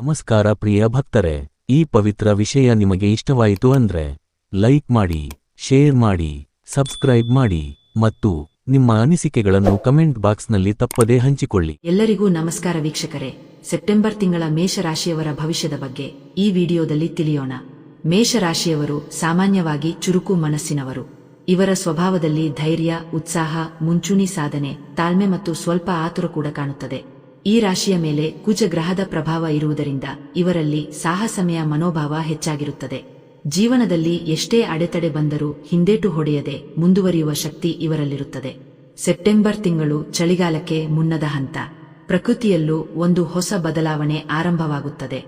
ನಮಸ್ಕಾರ ಪ್ರಿಯ ಭಕ್ತರೆ, ಈ ಪವಿತ್ರ ವಿಷಯ ನಿಮಗೆ ಇಷ್ಟವಾಯಿತು ಅಂದ್ರೆ, ಲೈಕ್ ಮಾಡಿ, ಶೇರ್ ಮಾಡಿ, ಸಬ್ಸ್ಕ್ರೈಬ್ ಮಾಡಿ ಮತ್ತು ನಿಮ್ಮ ಅನಿಸಿಕೆಗಳನ್ನು ಕಮೆಂಟ್ ಬಾಕ್ಸ್ನಲ್ಲಿ ತಪ್ಪದೇ ಹಂಚಿಕೊಳ್ಳಿ. ಎಲ್ಲರಿಗೂ ನಮಸ್ಕಾರ ವೀಕ್ಷಕರೇ. ಸೆಪ್ಟೆಂಬರ್ ತಿಂಗಳ ಮೇಷರಾಶಿಯವರ ಭವಿಷ್ಯದ ಬಗ್ಗೆ ಈ ವಿಡಿಯೋದಲ್ಲಿ ತಿಳಿಯೋಣ. ಮೇಷರಾಶಿಯವರು ಸಾಮಾನ್ಯವಾಗಿ ಚುರುಕು ಮನಸ್ಸಿನವರು. ಇವರ ಸ್ವಭಾವದಲ್ಲಿ ಧೈರ್ಯ, ಉತ್ಸಾಹ, ಮುಂಚೂಣಿ ಸಾಧನೆ, ತಾಳ್ಮೆ ಮತ್ತು ಸ್ವಲ್ಪ ಆತುರ ಕೂಡ ಕಾಣುತ್ತದೆ. ಈ ರಾಶಿಯ ಮೇಲೆ ಕುಜ ಗ್ರಹದ ಪ್ರಭಾವ ಇರುವುದರಿಂದ ಇವರಲ್ಲಿ ಸಾಹಸಮಯ ಮನೋಭಾವ ಹೆಚ್ಚಾಗಿರುತ್ತದೆ. ಜೀವನದಲ್ಲಿ ಎಷ್ಟೇ ಅಡೆತಡೆ ಬಂದರೂ ಹಿಂದೇಟು ಹೊಡೆಯದೆ ಮುಂದುವರಿಯುವ ಶಕ್ತಿ ಇವರಲ್ಲಿರುತ್ತದೆ. ಸೆಪ್ಟೆಂಬರ್ ತಿಂಗಳು ಚಳಿಗಾಲಕ್ಕೆ ಮುನ್ನದ ಹಂತ. ಪ್ರಕೃತಿಯಲ್ಲೂ ಒಂದು ಹೊಸ ಬದಲಾವಣೆ ಆರಂಭವಾಗುತ್ತದೆ.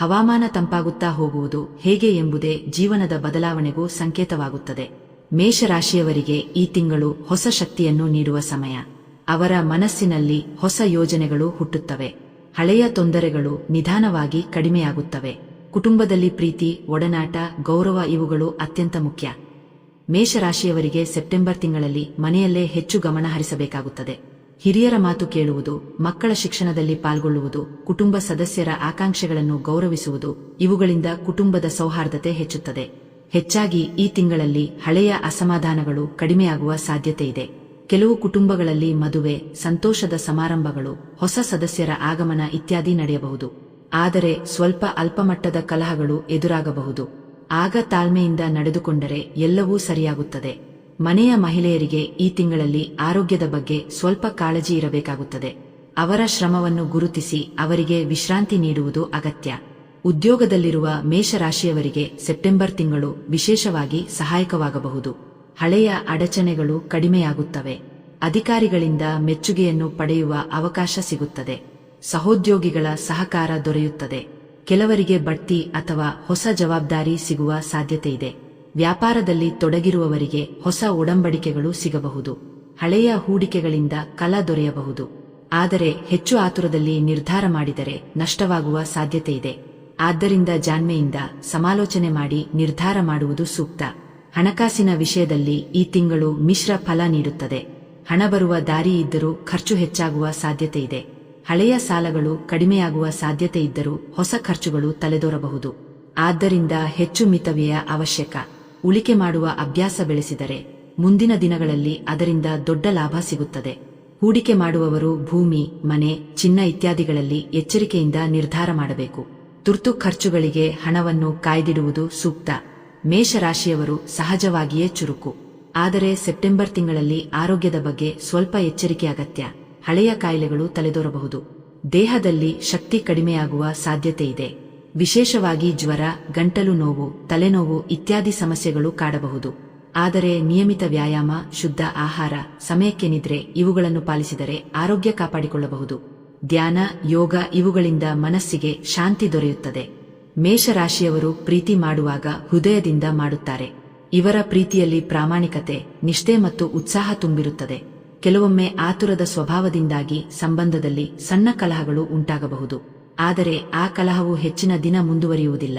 ಹವಾಮಾನ ತಂಪಾಗುತ್ತಾ ಹೋಗುವುದು ಹೇಗೆ ಎಂಬುದೇ ಜೀವನದ ಬದಲಾವಣೆಗೂ ಸಂಕೇತವಾಗುತ್ತದೆ. ಮೇಷರಾಶಿಯವರಿಗೆ ಈ ತಿಂಗಳು ಹೊಸ ಶಕ್ತಿಯನ್ನು ನೀಡುವ ಸಮಯ. ಅವರ ಮನಸ್ಸಿನಲ್ಲಿ ಹೊಸ ಯೋಜನೆಗಳು ಹುಟ್ಟುತ್ತವೆ. ಹಳೆಯ ತೊಂದರೆಗಳು ನಿಧಾನವಾಗಿ ಕಡಿಮೆಯಾಗುತ್ತವೆ. ಕುಟುಂಬದಲ್ಲಿ ಪ್ರೀತಿ, ಒಡನಾಟ, ಗೌರವ ಇವುಗಳು ಅತ್ಯಂತ ಮುಖ್ಯ. ಮೇಷರಾಶಿಯವರಿಗೆ ಸೆಪ್ಟೆಂಬರ್ ತಿಂಗಳಲ್ಲಿ ಮನೆಯಲ್ಲೇ ಹೆಚ್ಚು ಗಮನ ಹರಿಸಬೇಕಾಗುತ್ತದೆ. ಹಿರಿಯರ ಮಾತು ಕೇಳುವುದು, ಮಕ್ಕಳ ಶಿಕ್ಷಣದಲ್ಲಿ ಪಾಲ್ಗೊಳ್ಳುವುದು, ಕುಟುಂಬ ಸದಸ್ಯರ ಆಕಾಂಕ್ಷೆಗಳನ್ನು ಗೌರವಿಸುವುದು ಇವುಗಳಿಂದ ಕುಟುಂಬದ ಸೌಹಾರ್ದತೆ ಹೆಚ್ಚುತ್ತದೆ. ಹೆಚ್ಚಾಗಿ ಈ ತಿಂಗಳಲ್ಲಿ ಹಳೆಯ ಅಸಮಾಧಾನಗಳು ಕಡಿಮೆಯಾಗುವ ಸಾಧ್ಯತೆ ಇದೆ ಕೆಲವು ಕುಟುಂಬಗಳಲ್ಲಿ ಮದುವೆ, ಸಂತೋಷದ ಸಮಾರಂಭಗಳು, ಹೊಸ ಸದಸ್ಯರ ಆಗಮನ ಇತ್ಯಾದಿ ನಡೆಯಬಹುದು. ಆದರೆ ಸ್ವಲ್ಪ ಅಲ್ಪಮಟ್ಟದ ಕಲಹಗಳು ಎದುರಾಗಬಹುದು. ಆಗ ತಾಳ್ಮೆಯಿಂದ ನಡೆದುಕೊಂಡರೆ ಎಲ್ಲವೂ ಸರಿಯಾಗುತ್ತದೆ. ಮನೆಯ ಮಹಿಳೆಯರಿಗೆ ಈ ತಿಂಗಳಲ್ಲಿ ಆರೋಗ್ಯದ ಬಗ್ಗೆ ಸ್ವಲ್ಪ ಕಾಳಜಿ ಇರಬೇಕಾಗುತ್ತದೆ. ಅವರ ಶ್ರಮವನ್ನು ಗುರುತಿಸಿ ಅವರಿಗೆ ವಿಶ್ರಾಂತಿ ನೀಡುವುದು ಅಗತ್ಯ. ಉದ್ಯೋಗದಲ್ಲಿರುವ ಮೇಷರಾಶಿಯವರಿಗೆ ಸೆಪ್ಟೆಂಬರ್ ತಿಂಗಳು ವಿಶೇಷವಾಗಿ ಸಹಾಯಕವಾಗಬಹುದು. ಹಳೆಯ ಅಡಚಣೆಗಳು ಕಡಿಮೆಯಾಗುತ್ತವೆ. ಅಧಿಕಾರಿಗಳಿಂದ ಮೆಚ್ಚುಗೆಯನ್ನು ಪಡೆಯುವ ಅವಕಾಶ ಸಿಗುತ್ತದೆ. ಸಹೋದ್ಯೋಗಿಗಳ ಸಹಕಾರ ದೊರೆಯುತ್ತದೆ. ಕೆಲವರಿಗೆ ಬಡ್ತಿ ಅಥವಾ ಹೊಸ ಜವಾಬ್ದಾರಿ ಸಿಗುವ ಸಾಧ್ಯತೆ ಇದೆ. ವ್ಯಾಪಾರದಲ್ಲಿ ತೊಡಗಿರುವವರಿಗೆ ಹೊಸ ಒಡಂಬಡಿಕೆಗಳು ಸಿಗಬಹುದು. ಹಳೆಯ ಹೂಡಿಕೆಗಳಿಂದ ಕಲ ದೊರೆಯಬಹುದು. ಆದರೆ ಹೆಚ್ಚು ಆತುರದಲ್ಲಿ ನಿರ್ಧಾರ ಮಾಡಿದರೆ ನಷ್ಟವಾಗುವ ಸಾಧ್ಯತೆ ಇದೆ. ಆದ್ದರಿಂದ ಜಾಣ್ಮೆಯಿಂದ ಸಮಾಲೋಚನೆ ಮಾಡಿ ನಿರ್ಧಾರ ಮಾಡುವುದು ಸೂಕ್ತ. ಹಣಕಾಸಿನ ವಿಷಯದಲ್ಲಿ ಈ ತಿಂಗಳು ಮಿಶ್ರ ಫಲ ನೀಡುತ್ತದೆ. ಹಣ ಬರುವ ದಾರಿ ಇದ್ದರೂ ಖರ್ಚು ಹೆಚ್ಚಾಗುವ ಸಾಧ್ಯತೆ ಇದೆ. ಹಳೆಯ ಸಾಲಗಳು ಕಡಿಮೆಯಾಗುವ ಸಾಧ್ಯತೆ ಇದ್ದರೂ ಹೊಸ ಖರ್ಚುಗಳು ತಲೆದೋರಬಹುದು. ಆದ್ದರಿಂದ ಹೆಚ್ಚು ಮಿತವ್ಯಯ ಅವಶ್ಯಕ. ಉಳಿಕೆ ಮಾಡುವ ಅಭ್ಯಾಸ ಬೆಳೆಸಿದರೆ ಮುಂದಿನ ದಿನಗಳಲ್ಲಿ ಅದರಿಂದ ದೊಡ್ಡ ಲಾಭ ಸಿಗುತ್ತದೆ. ಹೂಡಿಕೆ ಮಾಡುವವರು ಭೂಮಿ, ಮನೆ, ಚಿನ್ನ ಇತ್ಯಾದಿಗಳಲ್ಲಿ ಎಚ್ಚರಿಕೆಯಿಂದ ನಿರ್ಧಾರ ಮಾಡಬೇಕು. ತುರ್ತು ಖರ್ಚುಗಳಿಗೆ ಹಣವನ್ನು ಕಾಯ್ದಿಡುವುದು ಸೂಕ್ತ. ಮೇಷರಾಶಿಯವರು ಸಹಜವಾಗಿಯೇ ಚುರುಕು. ಆದರೆ ಸೆಪ್ಟೆಂಬರ್ ತಿಂಗಳಲ್ಲಿ ಆರೋಗ್ಯದ ಬಗ್ಗೆ ಸ್ವಲ್ಪ ಎಚ್ಚರಿಕೆ ಅಗತ್ಯ. ಹಳೆಯ ಕಾಯಿಲೆಗಳು ತಲೆದೋರಬಹುದು. ದೇಹದಲ್ಲಿ ಶಕ್ತಿ ಕಡಿಮೆಯಾಗುವ ಸಾಧ್ಯತೆ ಇದೆ. ವಿಶೇಷವಾಗಿ ಜ್ವರ, ಗಂಟಲು ನೋವು, ತಲೆನೋವು ಇತ್ಯಾದಿ ಸಮಸ್ಯೆಗಳು ಕಾಡಬಹುದು. ಆದರೆ ನಿಯಮಿತ ವ್ಯಾಯಾಮ, ಶುದ್ಧ ಆಹಾರ, ಸಮಯಕ್ಕೆ ನಿದ್ರೆ ಇವುಗಳನ್ನು ಪಾಲಿಸಿದರೆ ಆರೋಗ್ಯ ಕಾಪಾಡಿಕೊಳ್ಳಬಹುದು. ಧ್ಯಾನ, ಯೋಗ ಇವುಗಳಿಂದ ಮನಸ್ಸಿಗೆ ಶಾಂತಿ ದೊರೆಯುತ್ತದೆ. ಮೇಷರಾಶಿಯವರು ಪ್ರೀತಿ ಮಾಡುವಾಗ ಹೃದಯದಿಂದ ಮಾಡುತ್ತಾರೆ. ಇವರ ಪ್ರೀತಿಯಲ್ಲಿ ಪ್ರಾಮಾಣಿಕತೆ, ನಿಷ್ಠೆ ಮತ್ತು ಉತ್ಸಾಹ ತುಂಬಿರುತ್ತದೆ. ಕೆಲವೊಮ್ಮೆ ಆತುರದ ಸ್ವಭಾವದಿಂದಾಗಿ ಸಂಬಂಧದಲ್ಲಿ ಸಣ್ಣ ಕಲಹಗಳು ಉಂಟಾಗಬಹುದು. ಆದರೆ ಆ ಕಲಹವು ಹೆಚ್ಚಿನ ದಿನ ಮುಂದುವರಿಯುವುದಿಲ್ಲ.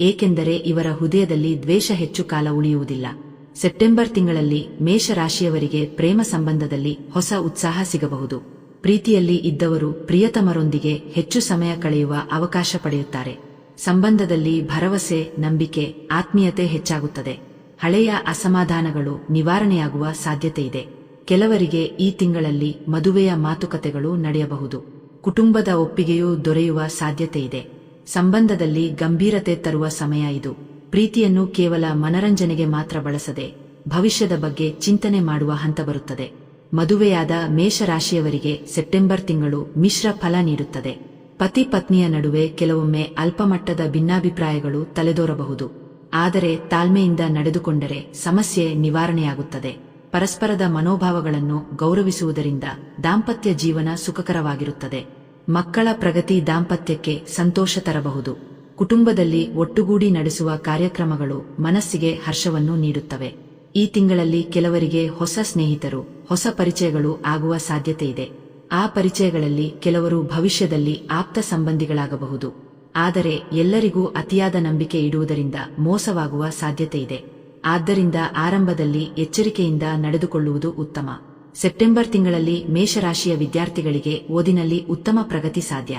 ಏಕೆಂದರೆ ಇವರ ಹೃದಯದಲ್ಲಿ ದ್ವೇಷ ಹೆಚ್ಚು ಕಾಲ ಉಳಿಯುವುದಿಲ್ಲ. ಸೆಪ್ಟೆಂಬರ್ ತಿಂಗಳಲ್ಲಿ ಮೇಷರಾಶಿಯವರಿಗೆ ಪ್ರೇಮ ಸಂಬಂಧದಲ್ಲಿ ಹೊಸ ಉತ್ಸಾಹ ಸಿಗಬಹುದು. ಪ್ರೀತಿಯಲ್ಲಿ ಇದ್ದವರು ಪ್ರಿಯತಮರೊಂದಿಗೆ ಹೆಚ್ಚು ಸಮಯ ಕಳೆಯುವ ಅವಕಾಶ ಪಡೆಯುತ್ತಾರೆ. ಸಂಬಂಧದಲ್ಲಿ ಭರವಸೆ, ನಂಬಿಕೆ, ಆತ್ಮೀಯತೆ ಹೆಚ್ಚಾಗುತ್ತದೆ. ಹಳೆಯ ಅಸಮಾಧಾನಗಳು ನಿವಾರಣೆಯಾಗುವ ಸಾಧ್ಯತೆ ಇದೆ. ಕೆಲವರಿಗೆ ಈ ತಿಂಗಳಲ್ಲಿ ಮದುವೆಯ ಮಾತುಕತೆಗಳು ನಡೆಯಬಹುದು. ಕುಟುಂಬದ ಒಪ್ಪಿಗೆಯೂ ದೊರೆಯುವ ಸಾಧ್ಯತೆ ಇದೆ. ಸಂಬಂಧದಲ್ಲಿ ಗಂಭೀರತೆ ತರುವ ಸಮಯ ಇದು. ಪ್ರೀತಿಯನ್ನು ಕೇವಲ ಮನರಂಜನೆಗೆ ಮಾತ್ರ ಬಳಸದೆ ಭವಿಷ್ಯದ ಬಗ್ಗೆ ಚಿಂತನೆ ಮಾಡುವ ಹಂತ ಬರುತ್ತದೆ. ಮದುವೆಯಾದ ಮೇಷರಾಶಿಯವರಿಗೆ ಸೆಪ್ಟೆಂಬರ್ ತಿಂಗಳು ಮಿಶ್ರ ಫಲ ನೀಡುತ್ತದೆ. ಪತಿ ಪತ್ನಿಯ ನಡುವೆ ಕೆಲವೊಮ್ಮೆ ಅಲ್ಪಮಟ್ಟದ ಭಿನ್ನಾಭಿಪ್ರಾಯಗಳು ತಲೆದೋರಬಹುದು. ಆದರೆ ತಾಳ್ಮೆಯಿಂದ ನಡೆದುಕೊಂಡರೆ ಸಮಸ್ಯೆ ನಿವಾರಣೆಯಾಗುತ್ತದೆ. ಪರಸ್ಪರದ ಮನೋಭಾವಗಳನ್ನು ಗೌರವಿಸುವುದರಿಂದ ದಾಂಪತ್ಯ ಜೀವನ ಸುಖಕರವಾಗಿರುತ್ತದೆ. ಮಕ್ಕಳ ಪ್ರಗತಿ ದಾಂಪತ್ಯಕ್ಕೆ ಸಂತೋಷ ತರಬಹುದು. ಕುಟುಂಬದಲ್ಲಿ ಒಟ್ಟುಗೂಡಿ ನಡೆಸುವ ಕಾರ್ಯಕ್ರಮಗಳು ಮನಸ್ಸಿಗೆ ಹರ್ಷವನ್ನು ನೀಡುತ್ತವೆ. ಈ ತಿಂಗಳಲ್ಲಿ ಕೆಲವರಿಗೆ ಹೊಸ ಸ್ನೇಹಿತರು, ಹೊಸ ಪರಿಚಯಗಳು ಆಗುವ ಸಾಧ್ಯತೆ ಇದೆ. ಆ ಪರಿಚಯಗಳಲ್ಲಿ ಕೆಲವರು ಭವಿಷ್ಯದಲ್ಲಿ ಆಪ್ತ ಸಂಬಂಧಿಗಳಾಗಬಹುದು. ಆದರೆ ಎಲ್ಲರಿಗೂ ಅತಿಯಾದ ನಂಬಿಕೆ ಇಡುವುದರಿಂದ ಮೋಸವಾಗುವ ಸಾಧ್ಯತೆ ಇದೆ. ಆದ್ದರಿಂದ ಆರಂಭದಲ್ಲಿ ಎಚ್ಚರಿಕೆಯಿಂದ ನಡೆದುಕೊಳ್ಳುವುದು ಉತ್ತಮ. ಸೆಪ್ಟೆಂಬರ್ ತಿಂಗಳಲ್ಲಿ ಮೇಷರಾಶಿಯ ವಿದ್ಯಾರ್ಥಿಗಳಿಗೆ ಓದಿನಲ್ಲಿ ಉತ್ತಮ ಪ್ರಗತಿ ಸಾಧ್ಯ.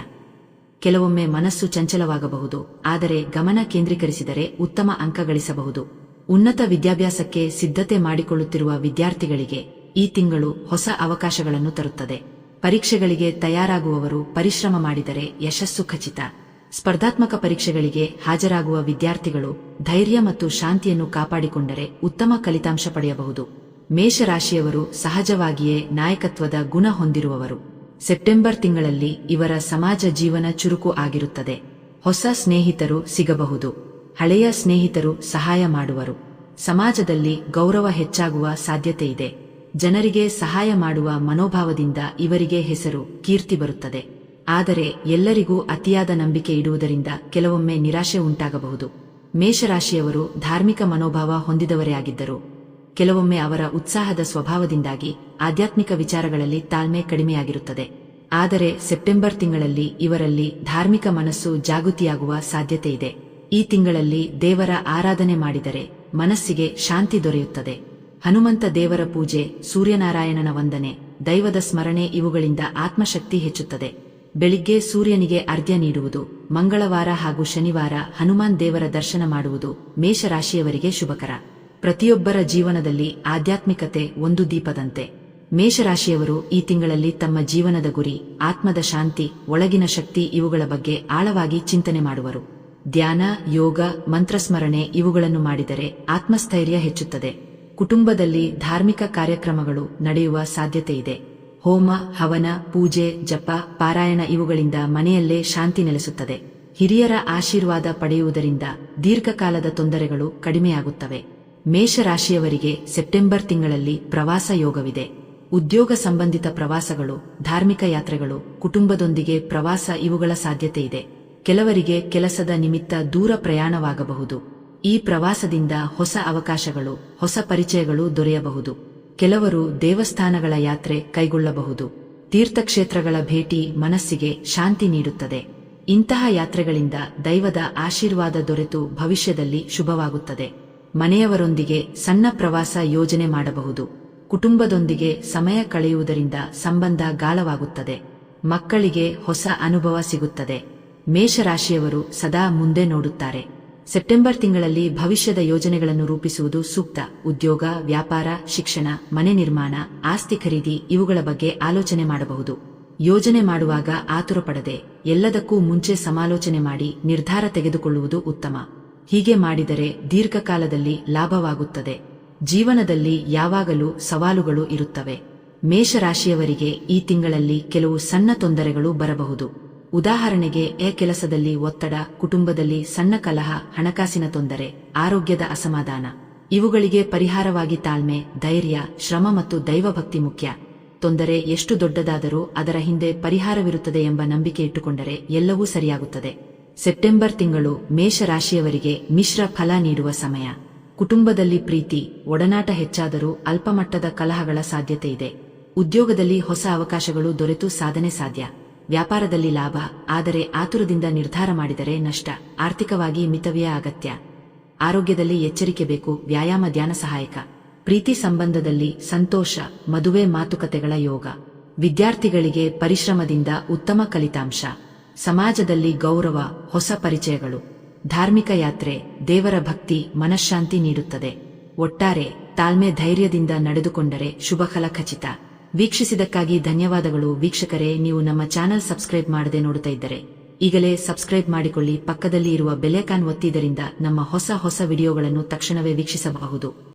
ಕೆಲವೊಮ್ಮೆ ಮನಸ್ಸು ಚಂಚಲವಾಗಬಹುದು, ಆದರೆ ಗಮನ ಕೇಂದ್ರೀಕರಿಸಿದರೆ ಉತ್ತಮ ಅಂಕ ಗಳಿಸಬಹುದು. ಉನ್ನತ ವಿದ್ಯಾಭ್ಯಾಸಕ್ಕೆ ಸಿದ್ಧತೆ ಮಾಡಿಕೊಳ್ಳುತ್ತಿರುವ ವಿದ್ಯಾರ್ಥಿಗಳಿಗೆ ಈ ತಿಂಗಳು ಹೊಸ ಅವಕಾಶಗಳನ್ನು ತರುತ್ತದೆ. ಪರೀಕ್ಷೆಗಳಿಗೆ ತಯಾರಾಗುವವರು ಪರಿಶ್ರಮ ಮಾಡಿದರೆ ಯಶಸ್ಸು ಖಚಿತ. ಸ್ಪರ್ಧಾತ್ಮಕ ಪರೀಕ್ಷೆಗಳಿಗೆ ಹಾಜರಾಗುವ ವಿದ್ಯಾರ್ಥಿಗಳು ಧೈರ್ಯ ಮತ್ತು ಶಾಂತಿಯನ್ನು ಕಾಪಾಡಿಕೊಂಡರೆ ಉತ್ತಮ ಫಲಿತಾಂಶ ಪಡೆಯಬಹುದು. ಮೇಷರಾಶಿಯವರು ಸಹಜವಾಗಿಯೇ ನಾಯಕತ್ವದ ಗುಣ ಹೊಂದಿರುವವರು. ಸೆಪ್ಟೆಂಬರ್ ತಿಂಗಳಲ್ಲಿ ಇವರ ಸಮಾಜ ಜೀವನ ಚುರುಕು ಆಗಿರುತ್ತದೆ. ಹೊಸ ಸ್ನೇಹಿತರು ಸಿಗಬಹುದು. ಹಳೆಯ ಸ್ನೇಹಿತರು ಸಹಾಯ ಮಾಡುವರು. ಸಮಾಜದಲ್ಲಿ ಗೌರವ ಹೆಚ್ಚಾಗುವ ಸಾಧ್ಯತೆ ಇದೆ ಜನರಿಗೆ ಸಹಾಯ ಮಾಡುವ ಮನೋಭಾವದಿಂದ ಇವರಿಗೆ ಹೆಸರು, ಕೀರ್ತಿ ಬರುತ್ತದೆ. ಆದರೆ ಎಲ್ಲರಿಗೂ ಅತಿಯಾದ ನಂಬಿಕೆ ಇಡುವುದರಿಂದ ಕೆಲವೊಮ್ಮೆ ನಿರಾಶೆ ಉಂಟಾಗಬಹುದು. ಮೇಷರಾಶಿಯವರು ಧಾರ್ಮಿಕ ಮನೋಭಾವ ಹೊಂದಿದವರೇ ಆಗಿದ್ದರು. ಕೆಲವೊಮ್ಮೆ ಅವರ ಉತ್ಸಾಹದ ಸ್ವಭಾವದಿಂದಾಗಿ ಆಧ್ಯಾತ್ಮಿಕ ವಿಚಾರಗಳಲ್ಲಿ ತಾಳ್ಮೆ ಕಡಿಮೆಯಾಗಿರುತ್ತದೆ. ಆದರೆ ಸೆಪ್ಟೆಂಬರ್ ತಿಂಗಳಲ್ಲಿ ಇವರಲ್ಲಿ ಧಾರ್ಮಿಕ ಮನಸ್ಸು ಜಾಗೃತಿಯಾಗುವ ಸಾಧ್ಯತೆ ಇದೆ ಈ ತಿಂಗಳಲ್ಲಿ ದೇವರ ಆರಾಧನೆ ಮಾಡಿದರೆ ಮನಸ್ಸಿಗೆ ಶಾಂತಿ ದೊರೆಯುತ್ತದೆ. ಹನುಮಂತ ದೇವರ ಪೂಜೆ, ಸೂರ್ಯನಾರಾಯಣನ ವಂದನೆ, ದೈವದ ಸ್ಮರಣೆ ಇವುಗಳಿಂದ ಆತ್ಮಶಕ್ತಿ ಹೆಚ್ಚುತ್ತದೆ. ಬೆಳಿಗ್ಗೆ ಸೂರ್ಯನಿಗೆ ಅರ್ಘ್ಯ ನೀಡುವುದು, ಮಂಗಳವಾರ ಹಾಗೂ ಶನಿವಾರ ಹನುಮಾನ್ ದೇವರ ದರ್ಶನ ಮಾಡುವುದು ಮೇಷರಾಶಿಯವರಿಗೆ ಶುಭಕರ. ಪ್ರತಿಯೊಬ್ಬರ ಜೀವನದಲ್ಲಿ ಆಧ್ಯಾತ್ಮಿಕತೆ ಒಂದು ದೀಪದಂತೆ. ಮೇಷರಾಶಿಯವರು ಈ ತಿಂಗಳಲ್ಲಿ ತಮ್ಮ ಜೀವನದ ಗುರಿ, ಆತ್ಮದ ಶಾಂತಿ, ಒಳಗಿನ ಶಕ್ತಿ ಇವುಗಳ ಬಗ್ಗೆ ಆಳವಾಗಿ ಚಿಂತನೆ ಮಾಡುವರು. ಧ್ಯಾನ, ಯೋಗ, ಮಂತ್ರಸ್ಮರಣೆ ಇವುಗಳನ್ನು ಮಾಡಿದರೆ ಆತ್ಮಸ್ಥೈರ್ಯ ಹೆಚ್ಚುತ್ತದೆ. ಕುಟುಂಬದಲ್ಲಿ ಧಾರ್ಮಿಕ ಕಾರ್ಯಕ್ರಮಗಳು ನಡೆಯುವ ಸಾಧ್ಯತೆ ಇದೆ ಹೋಮ, ಹವನ, ಪೂಜೆ, ಜಪ, ಪಾರಾಯಣ ಇವುಗಳಿಂದ ಮನೆಯಲ್ಲೇ ಶಾಂತಿ ನೆಲೆಸುತ್ತದೆ. ಹಿರಿಯರ ಆಶೀರ್ವಾದ ಪಡೆಯುವುದರಿಂದ ದೀರ್ಘಕಾಲದ ತೊಂದರೆಗಳು ಕಡಿಮೆಯಾಗುತ್ತವೆ. ಮೇಷರಾಶಿಯವರಿಗೆ ಸೆಪ್ಟೆಂಬರ್ ತಿಂಗಳಲ್ಲಿ ಪ್ರವಾಸ ಯೋಗವಿದೆ. ಉದ್ಯೋಗ ಸಂಬಂಧಿತ ಪ್ರವಾಸಗಳು, ಧಾರ್ಮಿಕ ಯಾತ್ರೆಗಳು, ಕುಟುಂಬದೊಂದಿಗೆ ಪ್ರವಾಸ ಇವುಗಳ ಸಾಧ್ಯತೆ ಇದೆ ಕೆಲವರಿಗೆ ಕೆಲಸದ ನಿಮಿತ್ತ ದೂರ ಪ್ರಯಾಣವಾಗಬಹುದು. ಈ ಪ್ರವಾಸದಿಂದ ಹೊಸ ಅವಕಾಶಗಳು, ಹೊಸ ಪರಿಚಯಗಳು ದೊರೆಯಬಹುದು. ಕೆಲವರು ದೇವಸ್ಥಾನಗಳ ಯಾತ್ರೆ ಕೈಗೊಳ್ಳಬಹುದು. ತೀರ್ಥಕ್ಷೇತ್ರಗಳ ಭೇಟಿ ಮನಸ್ಸಿಗೆ ಶಾಂತಿ ನೀಡುತ್ತದೆ. ಇಂತಹ ಯಾತ್ರೆಗಳಿಂದ ದೈವದ ಆಶೀರ್ವಾದ ದೊರೆತು ಭವಿಷ್ಯದಲ್ಲಿ ಶುಭವಾಗುತ್ತದೆ. ಮನೆಯವರೊಂದಿಗೆ ಸಣ್ಣ ಪ್ರವಾಸ ಯೋಜನೆ ಮಾಡಬಹುದು. ಕುಟುಂಬದೊಂದಿಗೆ ಸಮಯ ಕಳೆಯುವುದರಿಂದ ಸಂಬಂಧ ಗಾಳವಾಗುತ್ತದೆ. ಮಕ್ಕಳಿಗೆ ಹೊಸ ಅನುಭವ ಸಿಗುತ್ತದೆ. ಮೇಷರಾಶಿಯವರು ಸದಾ ಮುಂದೆ ನೋಡುತ್ತಾರೆ. ಸೆಪ್ಟೆಂಬರ್ ತಿಂಗಳಲ್ಲಿ ಭವಿಷ್ಯದ ಯೋಜನೆಗಳನ್ನು ರೂಪಿಸುವುದು ಸೂಕ್ತ. ಉದ್ಯೋಗ, ವ್ಯಾಪಾರ, ಶಿಕ್ಷಣ, ಮನೆ ನಿರ್ಮಾಣ, ಆಸ್ತಿ ಖರೀದಿ ಇವುಗಳ ಬಗ್ಗೆ ಆಲೋಚನೆ ಮಾಡಬಹುದು. ಯೋಜನೆ ಮಾಡುವಾಗ ಆತುರ ಪಡದೆ ಎಲ್ಲದಕ್ಕೂ ಮುಂಚೆ ಸಮಾಲೋಚನೆ ಮಾಡಿ ನಿರ್ಧಾರ ತೆಗೆದುಕೊಳ್ಳುವುದು ಉತ್ತಮ. ಹೀಗೆ ಮಾಡಿದರೆ ದೀರ್ಘಕಾಲದಲ್ಲಿ ಲಾಭವಾಗುತ್ತದೆ. ಜೀವನದಲ್ಲಿ ಯಾವಾಗಲೂ ಸವಾಲುಗಳು ಇರುತ್ತವೆ. ಮೇಷರಾಶಿಯವರಿಗೆ ಈ ತಿಂಗಳಲ್ಲಿ ಕೆಲವು ಸಣ್ಣ ತೊಂದರೆಗಳು ಬರಬಹುದು. ಉದಾಹರಣೆಗೆ ಎ ಕೆಲಸದಲ್ಲಿ ಒತ್ತಡ, ಕುಟುಂಬದಲ್ಲಿ ಸಣ್ಣ ಕಲಹ, ಹಣಕಾಸಿನ ತೊಂದರೆ, ಆರೋಗ್ಯದ ಅಸಮಾಧಾನ. ಇವುಗಳಿಗೆ ಪರಿಹಾರವಾಗಿ ತಾಳ್ಮೆ, ಧೈರ್ಯ, ಶ್ರಮ ಮತ್ತು ದೈವಭಕ್ತಿ ಮುಖ್ಯ. ತೊಂದರೆ ಎಷ್ಟು ದೊಡ್ಡದಾದರೂ ಅದರ ಹಿಂದೆ ಪರಿಹಾರವಿರುತ್ತದೆ ಎಂಬ ನಂಬಿಕೆ ಇಟ್ಟುಕೊಂಡರೆ ಎಲ್ಲವೂ ಸರಿಯಾಗುತ್ತದೆ. ಸೆಪ್ಟೆಂಬರ್ ತಿಂಗಳು ಮೇಷರಾಶಿಯವರಿಗೆ ಮಿಶ್ರ ಫಲ ನೀಡುವ ಸಮಯ. ಕುಟುಂಬದಲ್ಲಿ ಪ್ರೀತಿ, ಒಡನಾಟ ಹೆಚ್ಚಾದರೂ ಅಲ್ಪಮಟ್ಟದ ಕಲಹಗಳ ಸಾಧ್ಯತೆ ಇದೆ. ಉದ್ಯೋಗದಲ್ಲಿ ಹೊಸ ಅವಕಾಶಗಳು ದೊರೆತು ಸಾಧನೆ ಸಾಧ್ಯ. ವ್ಯಾಪಾರದಲ್ಲಿ ಲಾಭ, ಆದರೆ ಆತುರದಿಂದ ನಿರ್ಧಾರ ಮಾಡಿದರೆ ನಷ್ಟ, ಆರ್ಥಿಕವಾಗಿ ಮಿತವ್ಯಯ ಅಗತ್ಯ. ಆರೋಗ್ಯದಲ್ಲಿ ಎಚ್ಚರಿಕೆ ಬೇಕು, ವ್ಯಾಯಾಮ ಧ್ಯಾನ ಸಹಾಯಕ. ಪ್ರೀತಿ ಸಂಬಂಧದಲ್ಲಿ ಸಂತೋಷ, ಮದುವೆ ಮಾತುಕತೆಗಳ ಯೋಗ. ವಿದ್ಯಾರ್ಥಿಗಳಿಗೆ ಪರಿಶ್ರಮದಿಂದ ಉತ್ತಮ ಫಲಿತಾಂಶ. ಸಮಾಜದಲ್ಲಿ ಗೌರವ, ಹೊಸ ಪರಿಚಯಗಳು. ಧಾರ್ಮಿಕ ಯಾತ್ರೆ, ದೇವರ ಭಕ್ತಿ, ಮನಃಶಾಂತಿ ನೀಡುತ್ತದೆ. ಒಟ್ಟಾರೆ, ತಾಳ್ಮೆ ಧೈರ್ಯದಿಂದ ನಡೆದುಕೊಂಡರೆ ಶುಭಫಲ ಖಚಿತ. ವೀಕ್ಷಿಸಿದಕ್ಕಾಗಿ ಧನ್ಯವಾದಗಳು. ವೀಕ್ಷಕರೇ, ನೀವು ನಮ್ಮ ಚಾನೆಲ್ ಸಬ್ಸ್ಕ್ರೈಬ್ ಮಾಡದೆ ನೋಡುತ್ತಾ ಇದ್ದರೆ, ಈಗಲೇ ಸಬ್ಸ್ಕ್ರೈಬ್ ಮಾಡಿಕೊಳ್ಳಿ. ಪಕ್ಕದಲ್ಲಿ ಇರುವ ಬೆಲೆಕಾನ್ ಒತ್ತಿದ್ದರಿಂದ ನಮ್ಮ ಹೊಸ ಹೊಸ ವಿಡಿಯೋಗಳನ್ನು ತಕ್ಷಣವೇ ವೀಕ್ಷಿಸಬಹುದು.